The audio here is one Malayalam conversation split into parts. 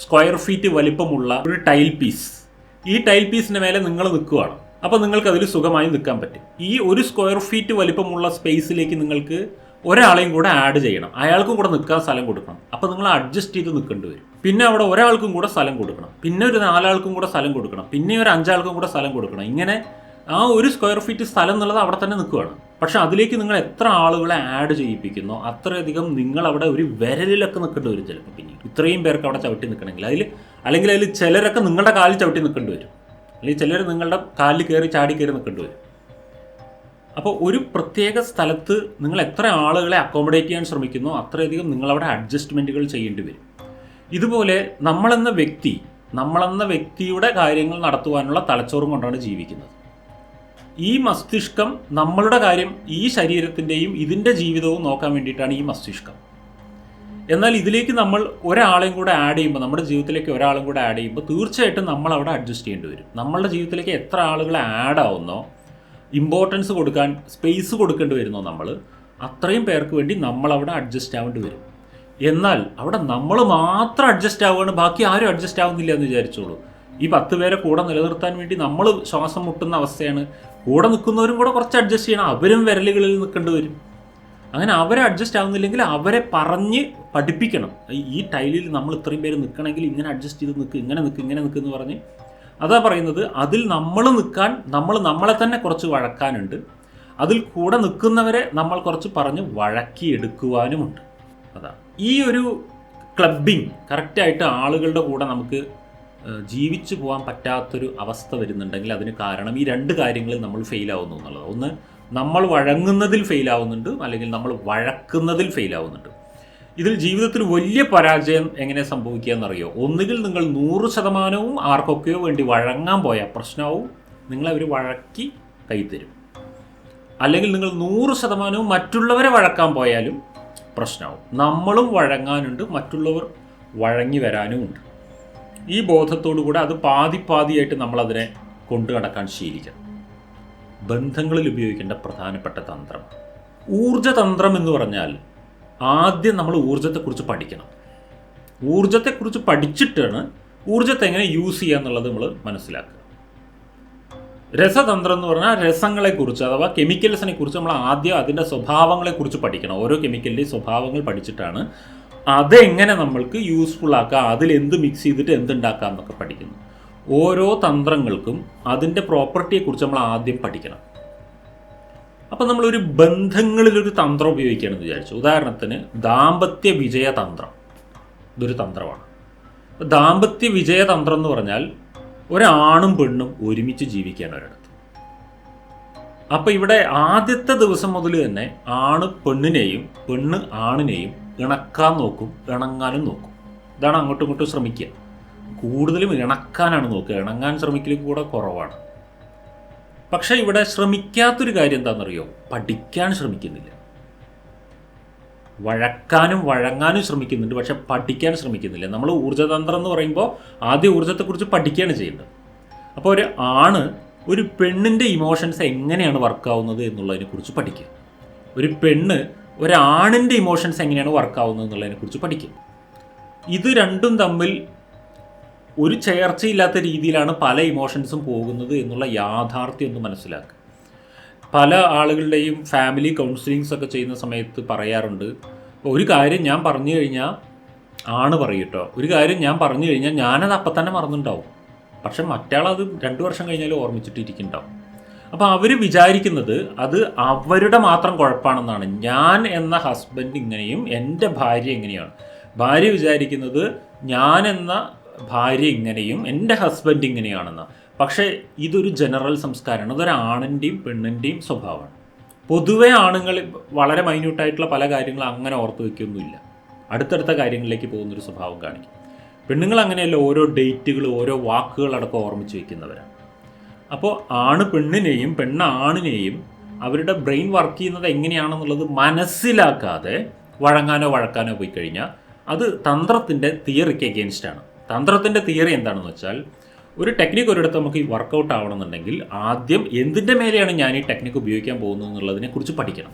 സ്ക്വയർ ഫീറ്റ് വലിപ്പമുള്ള ഒരു ടൈൽ പീസ്. ഈ ടൈൽ പീസിന് മേലെ നിങ്ങൾ നിൽക്കുകയാണ് അപ്പോൾ നിങ്ങൾക്ക് അതിൽ സുഖമായി നിൽക്കാൻ പറ്റും. ഈ ഒരു സ്ക്വയർ ഫീറ്റ് വലിപ്പമുള്ള സ്പേസിലേക്ക് നിങ്ങൾക്ക് ഒരാളെയും കൂടെ ആഡ് ചെയ്യണം. അയാൾക്കും കൂടെ നിൽക്കാൻ സ്ഥലം കൊടുക്കണം. അപ്പോൾ നിങ്ങൾ അഡ്ജസ്റ്റ് ചെയ്ത് നിൽക്കേണ്ടി വരും. പിന്നെ അവിടെ ഒരാൾക്കും കൂടെ സ്ഥലം കൊടുക്കണം. പിന്നെ ഒരു നാലാൾക്കും കൂടെ സ്ഥലം കൊടുക്കണം. പിന്നെ ഒരു അഞ്ചാൾക്കും കൂടെ സ്ഥലം കൊടുക്കണം. ഇങ്ങനെ ആ ഒരു സ്ക്വയർ ഫീറ്റ് സ്ഥലം എന്നുള്ളത് അവിടെ തന്നെ നിൽക്കുകയാണ് പക്ഷെ അതിലേക്ക് നിങ്ങൾ എത്ര ആളുകളെ ആഡ് ചെയ്യിപ്പിക്കുന്നോ അത്രയധികം നിങ്ങൾ അവിടെ ഒരു വിരലിലൊക്കെ നിൽക്കേണ്ടി വരും ചിലപ്പോൾ പിന്നെ ഇത്രയും പേർക്ക് അവിടെ ചവിട്ടി നിൽക്കണമെങ്കിൽ. അതിൽ അല്ലെങ്കിൽ അതിൽ ചിലരൊക്കെ നിങ്ങളുടെ കാലിൽ ചവിട്ടി നിൽക്കേണ്ടി വരും. അല്ലെങ്കിൽ ചിലർ നിങ്ങളുടെ കാലിൽ കയറി ചാടി കയറി നിൽക്കേണ്ടി വരും. അപ്പോൾ ഒരു പ്രത്യേക സ്ഥലത്ത് നിങ്ങൾ എത്ര ആളുകളെ അക്കോമഡേറ്റ് ചെയ്യാൻ ശ്രമിക്കുന്നോ അത്രയധികം നിങ്ങളവിടെ അഡ്ജസ്റ്റ്മെന്റുകൾ ചെയ്യേണ്ടി വരും. ഇതുപോലെ നമ്മളെന്ന വ്യക്തി നമ്മളെന്ന വ്യക്തിയുടെ കാര്യങ്ങൾ നടത്തുവാനുള്ള തലച്ചോറും കൊണ്ടാണ് ജീവിക്കുന്നത്. ഈ മസ്തിഷ്കം നമ്മളുടെ കാര്യം ഈ ശരീരത്തിന്റെയും ഇതിന്റെ ജീവിതവും നോക്കാൻ വേണ്ടിയിട്ടാണ് ഈ മസ്തിഷ്കം. എന്നാൽ ഇതിലേക്ക് നമ്മൾ ഒരാളെയും കൂടെ ആഡ് ചെയ്യുമ്പോൾ നമ്മുടെ ജീവിതത്തിലേക്ക് ഒരാളും കൂടെ ആഡ് ചെയ്യുമ്പോൾ തീർച്ചയായിട്ടും നമ്മൾ അവിടെ അഡ്ജസ്റ്റ് ചെയ്യേണ്ടി വരും. നമ്മളുടെ ജീവിതത്തിലേക്ക് എത്ര ആളുകൾ ആഡ് ആവുന്നോ ഇമ്പോർട്ടൻസ് കൊടുക്കാൻ സ്പേസ് കൊടുക്കേണ്ടി വരുന്നോ നമ്മൾ അത്രയും പേർക്ക് വേണ്ടി നമ്മൾ അവിടെ അഡ്ജസ്റ്റ് ആവേണ്ടി വരും. എന്നാൽ അവിടെ നമ്മൾ മാത്രം അഡ്ജസ്റ്റ് ആവുകയാണ് ബാക്കി ആരും അഡ്ജസ്റ്റ് ആവുന്നില്ല എന്ന് വിചാരിച്ചോളൂ. ഈ പത്ത് പേരെ കൂടെ നിലനിർത്താൻ വേണ്ടി നമ്മൾ ശ്വാസം മുട്ടുന്ന അവസ്ഥയാണ്. കൂടെ നിൽക്കുന്നവരും കൂടെ കുറച്ച് അഡ്ജസ്റ്റ് ചെയ്യണം. അവരും വിരലുകളിൽ നിൽക്കേണ്ടി വരും. അങ്ങനെ അവരെ അഡ്ജസ്റ്റ് ആവുന്നില്ലെങ്കിൽ അവരെ പറഞ്ഞ് പഠിപ്പിക്കണം. ഈ- ടൈലിൽ നമ്മൾ ഇത്രയും പേര് നിൽക്കണമെങ്കിൽ ഇങ്ങനെ അഡ്ജസ്റ്റ് ചെയ്ത് നിൽക്കുക ഇങ്ങനെ നിൽക്കുക ഇങ്ങനെ നിൽക്കുക എന്ന് പറഞ്ഞ് അതാ പറയുന്നത് അതിൽ നമ്മൾ നിൽക്കാൻ നമ്മൾ നമ്മളെ തന്നെ കുറച്ച് വഴക്കാനുണ്ട്. അതിൽ കൂടെ നിൽക്കുന്നവരെ നമ്മൾ കുറച്ച് പറഞ്ഞ് വഴക്കിയെടുക്കുവാനുമുണ്ട് അതാണ് ഈ ഒരു ക്ലബിങ് കറക്റ്റായിട്ട് ആളുകളുടെ കൂടെ നമുക്ക് ജീവിച്ചു പോകാൻ പറ്റാത്തൊരു അവസ്ഥ വരുന്നുണ്ടെങ്കിൽ അതിന് കാരണം ഈ രണ്ട് കാര്യങ്ങളിൽ നമ്മൾ ഫെയിൽ ആവുന്നു എന്നുള്ളത്. ഒന്ന് നമ്മൾ വഴങ്ങുന്നതിൽ ഫെയിൽ ആവുന്നുണ്ട് അല്ലെങ്കിൽ നമ്മൾ വഴക്കുന്നതിൽ ഫെയിൽ ആവുന്നുണ്ട്. ഇതിൽ ജീവിതത്തിൽ വലിയ പരാജയം എങ്ങനെ സംഭവിക്കുക എന്നറിയോ ഒന്നുകിൽ നിങ്ങൾ നൂറ് ശതമാനവും ആർക്കൊക്കെയോ വേണ്ടി വഴങ്ങാൻ പോയ പ്രശ്നവും നിങ്ങളെ അവർ വഴക്കി കൈത്തരും അല്ലെങ്കിൽ നിങ്ങൾ നൂറ് ശതമാനവും മറ്റുള്ളവരെ വഴക്കാൻ പോയാലും പ്രശ്നമാവും. നമ്മളും വഴങ്ങാനുണ്ട് മറ്റുള്ളവർ വഴങ്ങി വരാനുമുണ്ട്. ഈ ബോധത്തോടു കൂടെ അത് പാതി പാതിയായിട്ട് നമ്മളതിനെ കൊണ്ടു നടക്കാൻ ശീലിക്കണം. ബന്ധങ്ങളിൽ ഉപയോഗിക്കേണ്ട പ്രധാനപ്പെട്ട തന്ത്രം. ഊർജതന്ത്രം എന്ന് പറഞ്ഞാൽ ആദ്യം നമ്മൾ ഊർജത്തെക്കുറിച്ച് പഠിക്കണം. ഊർജത്തെക്കുറിച്ച് പഠിച്ചിട്ടാണ് ഊർജത്തെ എങ്ങനെ യൂസ് ചെയ്യുക എന്നുള്ളത് നമ്മൾ മനസ്സിലാക്കുക. രസതന്ത്രം എന്ന് പറഞ്ഞാൽ രസങ്ങളെക്കുറിച്ച് അഥവാ കെമിക്കൽസിനെ കുറിച്ച് നമ്മൾ ആദ്യം അതിന്റെ സ്വഭാവങ്ങളെക്കുറിച്ച് പഠിക്കണം. ഓരോ കെമിക്കലിന്റെയും സ്വഭാവങ്ങൾ പഠിച്ചിട്ടാണ് അതെങ്ങനെ നമ്മൾക്ക് യൂസ്ഫുൾ ആക്കാം? അതിൽ എന്ത് മിക്സ് ചെയ്തിട്ട് എന്തുണ്ടാക്കാം എന്നൊക്കെ പഠിക്കുന്നു. ഓരോ തന്ത്രങ്ങൾക്കും അതിന്റെ പ്രോപ്പർട്ടിയെക്കുറിച്ച് നമ്മൾ ആദ്യം പഠിക്കണം. അപ്പം നമ്മളൊരു ബന്ധങ്ങളിലൊരു തന്ത്രം ഉപയോഗിക്കുകയാണെന്ന് വിചാരിച്ചു. ഉദാഹരണത്തിന് ദാമ്പത്യ വിജയ തന്ത്രം. ഇതൊരു തന്ത്രമാണ്. ദാമ്പത്യ വിജയ തന്ത്രം എന്ന് പറഞ്ഞാൽ ഒരാണും പെണ്ണും ഒരുമിച്ച് ജീവിക്കുകയാണ് ഒരിടത്ത്. അപ്പം ഇവിടെ ആദ്യത്തെ ദിവസം മുതൽ തന്നെ ആണ് പെണ്ണിനെയും പെണ്ണ് ആണിനെയും ഇണക്കാൻ നോക്കും ഇണങ്ങാനും നോക്കും. ഇതാണ് അങ്ങോട്ടും ഇങ്ങോട്ടും ശ്രമിക്കുക. കൂടുതലും ഇണക്കാനാണ് നോക്കുക. ഇണങ്ങാൻ ശ്രമിക്കലും കൂടെ കുറവാണ്. പക്ഷേ ഇവിടെ ശ്രമിക്കാത്തൊരു കാര്യം എന്താണെന്നറിയോ? പഠിക്കാൻ ശ്രമിക്കുന്നില്ല. വഴക്കാനും വഴങ്ങാനും ശ്രമിക്കുന്നുണ്ട് പക്ഷെ പഠിക്കാൻ ശ്രമിക്കുന്നില്ല. നമ്മൾ ഊർജതന്ത്രം എന്ന് പറയുമ്പോൾ ആദ്യ ഊർജത്തെക്കുറിച്ച് പഠിക്കുകയാണ് ചെയ്യേണ്ടത് അപ്പോൾ ഒരു ആണ് ഒരു പെണ്ണിന്റെ ഇമോഷൻസ് എങ്ങനെയാണ് വർക്കാവുന്നത് എന്നുള്ളതിനെക്കുറിച്ച് പഠിക്കുക. ഒരു പെണ്ണ് ഒരാണിന്റെ ഇമോഷൻസ് എങ്ങനെയാണ് വർക്കാവുന്നത് എന്നുള്ളതിനെ കുറിച്ച് പഠിക്കും. ഇത് രണ്ടും തമ്മിൽ ഒരു ചേർച്ചയില്ലാത്ത രീതിയിലാണ് പല ഇമോഷൻസും പോകുന്നത് എന്നുള്ള യാഥാർത്ഥ്യം ഒന്ന് മനസ്സിലാക്കുക. പല ആളുകളുടെയും ഫാമിലി കൗൺസിലിങ്സ് ഒക്കെ ചെയ്യുന്ന സമയത്ത് പറയാറുണ്ട് ഒരു കാര്യം ഞാൻ പറഞ്ഞു കഴിഞ്ഞാൽ ആണ് പറയൂട്ടോ ഒരു കാര്യം ഞാൻ പറഞ്ഞു കഴിഞ്ഞാൽ ഞാനത് അപ്പം തന്നെ മറന്നിട്ടുണ്ടാവും പക്ഷെ മറ്റാളത് രണ്ട് വർഷം കഴിഞ്ഞാലും ഓർമ്മിച്ചിട്ട് ഇരിക്കുന്നുണ്ടാവും അപ്പോൾ അവർ വിചാരിക്കുന്നത് അത് അവരുടെ മാത്രം കുഴപ്പമാണെന്നാണ് ഞാൻ എന്ന ഹസ്ബൻഡ് ഇങ്ങനെയും എന്റെ ഭാര്യ ഇങ്ങനെയാണ്. ഭാര്യ വിചാരിക്കുന്നത് ഞാൻ എന്ന ഭാര്യ ഇങ്ങനെയും എന്റെ ഹസ്ബൻഡ് ഇങ്ങനെയാണെന്ന്. പക്ഷേ ഇതൊരു ജനറൽ സംസ്കാരമാണ്. അതൊരു ആണിന്റെയും പെണ്ണിന്റെയും സ്വഭാവമാണ്. പൊതുവെ ആണുങ്ങൾ വളരെ മൈന്യൂട്ടായിട്ടുള്ള പല കാര്യങ്ങളും അങ്ങനെ ഓർത്ത് വയ്ക്കൊന്നുമില്ല അടുത്തടുത്ത കാര്യങ്ങളിലേക്ക് പോകുന്നൊരു സ്വഭാവം കാണിക്കും. പെണ്ണുങ്ങൾ അങ്ങനെയല്ല ഓരോ ഡേറ്റുകൾ ഓരോ വാക്കുകളടക്കം ഓർമ്മിച്ച് വയ്ക്കുന്നവരാണ് അപ്പോൾ ആണ് പെണ്ണിനെയും പെണ്ണ് ആണിനെയും അവരുടെ ബ്രെയിൻ വർക്ക് ചെയ്യുന്നത് എങ്ങനെയാണെന്നുള്ളത് മനസ്സിലാക്കാതെ വഴങ്ങാനോ വഴക്കാനോ പോയി കഴിഞ്ഞാൽ അത് തന്ത്രത്തിന്റെ തിയറിക്ക് എഗെയിൻസ്റ്റ് ആണ്. തന്ത്രത്തിന്റെ തിയറി എന്താണെന്ന് വെച്ചാൽ ഒരു ടെക്നിക്ക് ഒരിടത്ത് നമുക്ക് ഈ വർക്കൗട്ട് ആവണമെന്നുണ്ടെങ്കിൽ ആദ്യം എന്തിന്റെ മേലെയാണ് ഞാൻ ഈ ടെക്നിക്ക് ഉപയോഗിക്കാൻ പോകുന്നത് എന്നുള്ളതിനെ കുറിച്ച് പഠിക്കണം.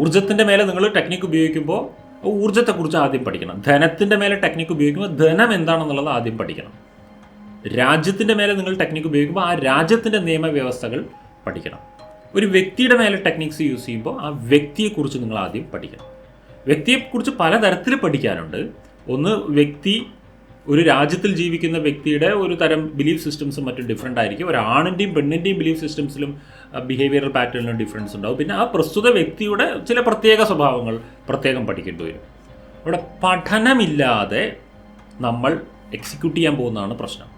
ഊർജത്തിന്റെ മേലെ നിങ്ങൾ ടെക്നിക്ക് ഉപയോഗിക്കുമ്പോൾ ഊർജത്തെക്കുറിച്ച് ആദ്യം പഠിക്കണം. ധനത്തിന്റെ മേലെ ടെക്നിക്ക് ഉപയോഗിക്കുമ്പോൾ ധനം എന്താണെന്നുള്ളത് ആദ്യം പഠിക്കണം. രാജ്യത്തിന്റെ മേലെ നിങ്ങൾ ടെക്നിക്ക് ഉപയോഗിക്കുമ്പോൾ ആ രാജ്യത്തിന്റെ നിയമവ്യവസ്ഥകൾ പഠിക്കണം. ഒരു വ്യക്തിയുടെ മേലെ ടെക്നിക്സ് യൂസ് ചെയ്യുമ്പോൾ ആ വ്യക്തിയെക്കുറിച്ച് നിങ്ങൾ ആദ്യം പഠിക്കണം. വ്യക്തിയെക്കുറിച്ച് പലതരത്തിൽ പഠിക്കാനുണ്ട്. ഒന്ന് വ്യക്തി ഒരു രാജ്യത്തിൽ ജീവിക്കുന്ന വ്യക്തിയുടെ ഒരു തരം ബിലീഫ് സിസ്റ്റംസും മറ്റും ഡിഫറെന്റ് ആയിരിക്കും. ഒരു ആണിന്റെയും പെണ്ണിന്റെയും ബിലീഫ് സിസ്റ്റംസിലും ബിഹേവിയറൽ പാറ്റേണിലും ഡിഫറൻസ് ഉണ്ടാവും. പിന്നെ ആ പ്രസ്തുത വ്യക്തിയുടെ ചില പ്രത്യേക സ്വഭാവങ്ങൾ പ്രത്യേകം പഠിക്കേണ്ടി വരും. ഇവിടെ പഠനമില്ലാതെ നമ്മൾ എക്സിക്യൂട്ട് ചെയ്യാൻ പോകുന്നതാണ് പ്രശ്നം.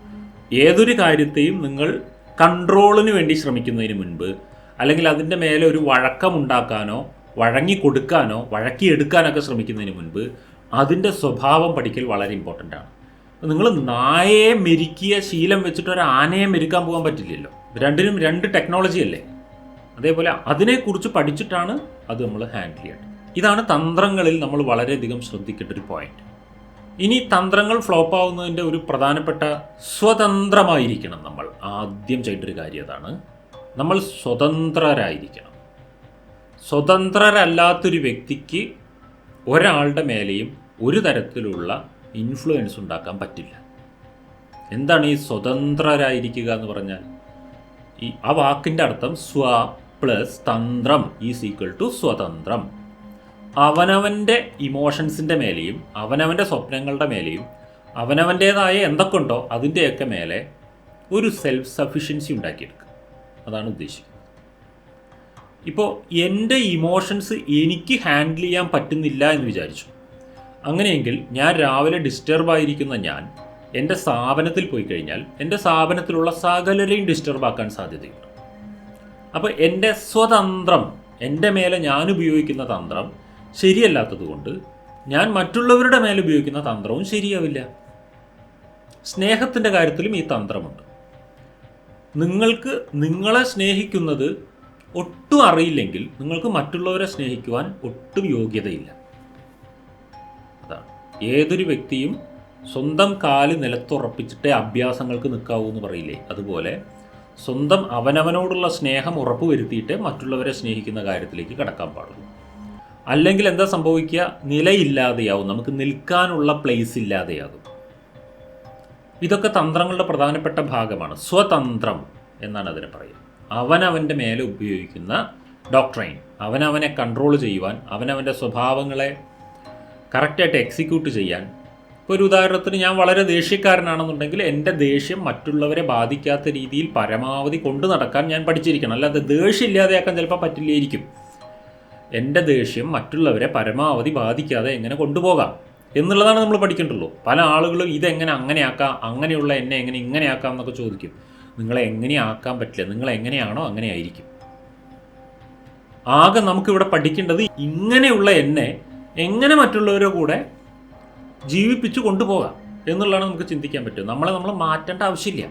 ഏതൊരു കാര്യത്തെയും നിങ്ങൾ കൺട്രോളിന് വേണ്ടി ശ്രമിക്കുന്നതിന് മുൻപ് അല്ലെങ്കിൽ അതിന്റെ മേലെ ഒരു വഴക്കമുണ്ടാക്കാനോ വഴങ്ങി കൊടുക്കാനോ വഴക്കിയെടുക്കാനൊക്കെ ശ്രമിക്കുന്നതിന് മുൻപ് അതിന്റെ സ്വഭാവം പഠിക്കൽ വളരെ ഇമ്പോർട്ടന്റ് ആണ്. നിങ്ങൾ നായയെ മെരുക്കിയ ശീലം വെച്ചിട്ട് ഒരു ആനയെ മെരുക്കാൻ പോകാൻ പറ്റില്ലല്ലോ. രണ്ടിനും രണ്ട് ടെക്നോളജി അല്ലേ? അതേപോലെ അതിനെക്കുറിച്ച് പഠിച്ചിട്ടാണ് അത് നമ്മൾ ഹാൻഡിൽ ചെയ്യേണ്ടത്. ഇതാണ് തന്ത്രങ്ങളിൽ നമ്മൾ വളരെയധികം ശ്രദ്ധിക്കേണ്ട ഒരു പോയിന്റ് ഇനി തന്ത്രങ്ങൾ ഫ്ലോപ്പ് ആവുന്നതിന്റെ ഒരു പ്രധാനപ്പെട്ട സ്വതന്ത്രമായിരിക്കണം നമ്മൾ. ആദ്യം ചെയ്യേണ്ട ഒരു കാര്യം അതാണ്. നമ്മൾ സ്വതന്ത്രരായിരിക്കണം. സ്വതന്ത്രരല്ലാത്തൊരു വ്യക്തിക്ക് ഒരാളുടെ മേലെയും ഒരു തരത്തിലുള്ള ഇൻഫ്ലുവൻസ് ഉണ്ടാക്കാൻ പറ്റില്ല. എന്താണ് ഈ സ്വതന്ത്രരായിരിക്കുക എന്ന് പറഞ്ഞാൽ? ഈ ആ വാക്കിന്റെ അർത്ഥം സ്വ പ്ലസ് തന്ത്രം ഈസ് ഈക്വൽ ടു സ്വതന്ത്രം. അവനവന്റെ ഇമോഷൻസിന്റെ മേലെയും അവനവന്റെ സ്വപ്നങ്ങളുടെ മേലെയും അവനവന്റേതായ എന്തൊക്കെ ഉണ്ടോ അതിന്റെയൊക്കെ മേലെ ഒരു സെൽഫ് സഫിഷ്യൻസി ഉണ്ടാക്കിയെടുക്കുക. അതാണ് ഉദ്ദേശിക്കുന്നത്. ഇപ്പോൾ എന്റെ ഇമോഷൻസ് എനിക്ക് ഹാൻഡിൽ ചെയ്യാൻ പറ്റുന്നില്ല എന്ന് വിചാരിച്ചു. അങ്ങനെയെങ്കിൽ ഞാൻ രാവിലെ ഡിസ്റ്റർബ് ആയിരിക്കുന്ന ഞാൻ എന്റെ സ്ഥാപനത്തിൽ പോയി കഴിഞ്ഞാൽ എന്റെ സ്ഥാപനത്തിലുള്ള സകലരെയും ഡിസ്റ്റർബ് ആക്കാൻ സാധ്യതയുണ്ട്. അപ്പോൾ എന്റെ സ്വതന്ത്രം എന്റെ മേലെ ഞാൻ ഉപയോഗിക്കുന്ന തന്ത്രം ശരിയല്ലാത്തതുകൊണ്ട് ഞാൻ മറ്റുള്ളവരുടെ മേലെ ഉപയോഗിക്കുന്ന തന്ത്രവും ശരിയാവില്ല. സ്നേഹത്തിന്റെ കാര്യത്തിലും ഈ തന്ത്രമുണ്ട്. നിങ്ങൾക്ക് നിങ്ങളെ സ്നേഹിക്കുന്നത് ഒട്ടും അറിയില്ലെങ്കിൽ നിങ്ങൾക്ക് മറ്റുള്ളവരെ സ്നേഹിക്കുവാൻ ഒട്ടും യോഗ്യതയില്ല. അതാണ്. ഏതൊരു വ്യക്തിയും സ്വന്തം കാൽ നിലത്തുറപ്പിച്ചിട്ടേ അഭ്യാസങ്ങൾക്ക് നിൽക്കാവൂ എന്ന് പറയില്ലേ? അതുപോലെ സ്വന്തം അവനവനോടുള്ള സ്നേഹം ഉറപ്പുവരുത്തിയിട്ടേ മറ്റുള്ളവരെ സ്നേഹിക്കുന്ന കാര്യത്തിലേക്ക് കടക്കാൻ പാടുള്ളൂ. അല്ലെങ്കിൽ എന്താ സംഭവിക്കുക? നിലയില്ലാതെയാവും. നമുക്ക് നിൽക്കാനുള്ള പ്ലേസ് ഇല്ലാതെയാകും. ഇതൊക്കെ തന്ത്രങ്ങളുടെ പ്രധാനപ്പെട്ട ഭാഗമാണ്. സ്വതന്ത്രം എന്നാണ് അതിനെ പറയുക. അവനവന്റെ മേലെ ഉപയോഗിക്കുന്ന ഡോക്ട്രൈൻ അവനവനെ കൺട്രോൾ ചെയ്യുവാൻ അവനവന്റെ സ്വഭാവങ്ങളെ കറക്റ്റായിട്ട് എക്സിക്യൂട്ട് ചെയ്യാൻ. ഇപ്പോൾ ഒരു ഉദാഹരണത്തിന് ഞാൻ വളരെ ദേഷ്യക്കാരനാണെന്നുണ്ടെങ്കിൽ എന്റെ ദേഷ്യം മറ്റുള്ളവരെ ബാധിക്കാത്ത രീതിയിൽ പരമാവധി കൊണ്ടു നടക്കാൻ ഞാൻ പഠിച്ചിരിക്കണം. അല്ലാതെ ദേഷ്യം ഇല്ലാതെയാക്കാൻ ചിലപ്പോൾ പറ്റില്ലായിരിക്കും. എന്റെ ദേഷ്യം മറ്റുള്ളവരെ പരമാവധി ബാധിക്കാതെ എങ്ങനെ കൊണ്ടുപോകാം എന്നുള്ളതാണ് നമ്മൾ പഠിക്കേണ്ടുള്ളൂ. പല ആളുകളും ഇതെങ്ങനെ അങ്ങനെയാക്കാം അങ്ങനെയുള്ള എന്നെ എങ്ങനെ ഇങ്ങനെയാക്കാം എന്നൊക്കെ ചോദിക്കും. നിങ്ങളെ എങ്ങനെയാക്കാൻ പറ്റില്ല നിങ്ങൾ എങ്ങനെയാണോ അങ്ങനെ ആയിരിക്കും. ആകെ നമുക്കിവിടെ പഠിക്കേണ്ടത് ഇങ്ങനെയുള്ള എന്നെ എങ്ങനെ മറ്റുള്ളവരുടെ കൂടെ ജീവിപ്പിച്ചു കൊണ്ടുപോകാം എന്നുള്ളതാണ് നമുക്ക് ചിന്തിക്കാൻ പറ്റും നമ്മളെ നമ്മൾ മാറ്റേണ്ട ആവശ്യമില്ല.